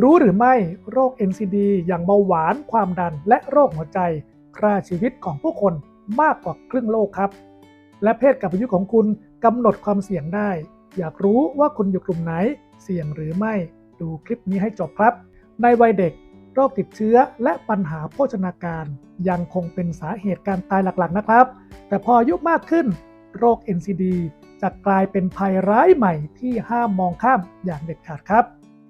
รู้หรือไม่โรค NCD อย่างเบาหวาน ความดัน และโรคหัวใจฆ่าชีวิตของผู้คนมากกว่าครึ่งโลกครับ และเพศกับอายุของคุณกำหนดความเสี่ยงได้ อยากรู้ว่าคุณอยู่กลุ่มไหน เสี่ยงหรือไม่ ดูคลิปนี้ให้จบครับ ในวัยเด็ก โรคติดเชื้อและปัญหาโภชนาการ ยังคงเป็นสาเหตุการตายหลักๆนะครับ แต่พออายุมากขึ้น โรค NCD จะกลายเป็นภัยร้ายใหม่ที่ห้ามมองข้ามอย่างเด็ดขาดครับ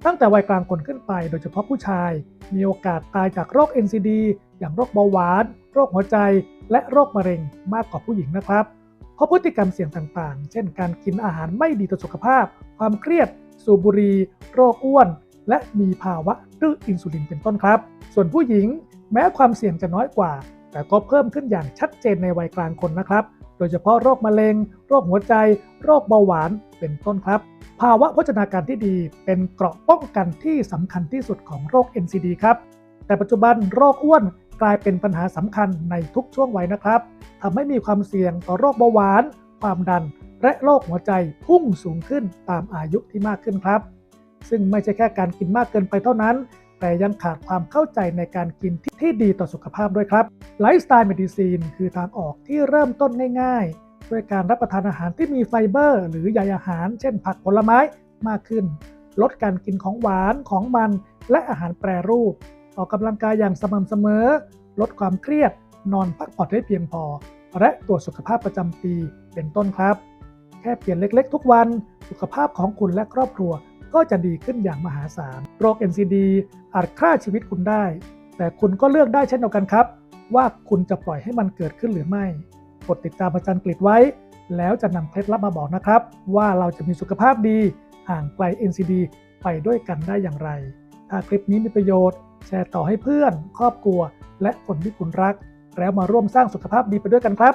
ตั้งแต่วัยกลางคนขึ้นไปโดยเฉพาะผู้ชาย มีโอกาสตายจากโรค NCD อย่างโรคเบาหวาน โรคหัวใจ และโรคมะเร็งมากกว่าผู้หญิงนะครับ เพราะพฤติกรรมเสี่ยงต่างๆ เช่น การกินอาหารไม่ดีต่อสุขภาพ ความเครียด สูบบุหรี่โรคอ้วน และมีภาวะดื้ออินซูลินเป็นต้นครับ ส่วนผู้หญิงแม้ความเสี่ยงจะน้อยกว่า แต่ก็เพิ่มขึ้นอย่างชัดเจนในวัยกลางคนนะครับ โดยเฉพาะโรคมะเร็ง โรคหัวใจ โรคเบาหวาน เป็นต้นครับ ภาวะโภชนาการที่ดีเป็นเกราะป้องกันที่สำคัญที่สุดของโรค NCD ครับ แต่ปัจจุบันโรคอ้วนกลายเป็นปัญหาสำคัญในทุกช่วงวัยนะครับทำให้มีความเสี่ยงต่อโรคเบาหวาน ความดัน และโรคหัวใจพุ่งสูงขึ้นตามอายุที่มากขึ้นครับ ซึ่งไม่ใช่แค่การกินมากเกินไปเท่านั้น แต่ยังขาดความเข้าใจในการกินที่ดีต่อสุขภาพด้วยครับไลฟ์สไตล์เมดิซีนคือทางออกที่เริ่มต้นง่ายๆ ด้วยการรับประทานอาหารที่มีไฟเบอร์ หรือใยอาหาร เช่น ผักผลไม้มากขึ้น ลดการกินของหวานของมัน และอาหารแปรรูป ออกกำลังกายอย่างสม่ำเสมอ ลดความเครียด นอนพักผ่อนให้เพียงพอ และตรวจสุขภาพประจำปีเป็นต้นครับ แค่เปลี่ยนเล็กๆ ทุกวันสุขภาพของคุณและครอบครัวก็จะดีขึ้นอย่างมหาศาล โรค NCD อาจฆ่าชีวิตคุณได้ แต่คุณก็เลือกได้เช่นเดียวกันครับ ว่าคุณจะปล่อยให้มันเกิดขึ้นหรือไม่ กดติดตามอาจารย์กฤษไว้ แล้วจะนำเคล็ดลับมาบอกนะครับ ว่าเราจะมีสุขภาพดีห่างไกล NCD ไปด้วยกันได้อย่างไร ถ้าคลิปนี้มีประโยชน์ แชร์ต่อให้เพื่อน ครอบครัว และคนที่คุณรัก แล้วมาร่วมสร้างสุขภาพดีไปด้วยกันครับ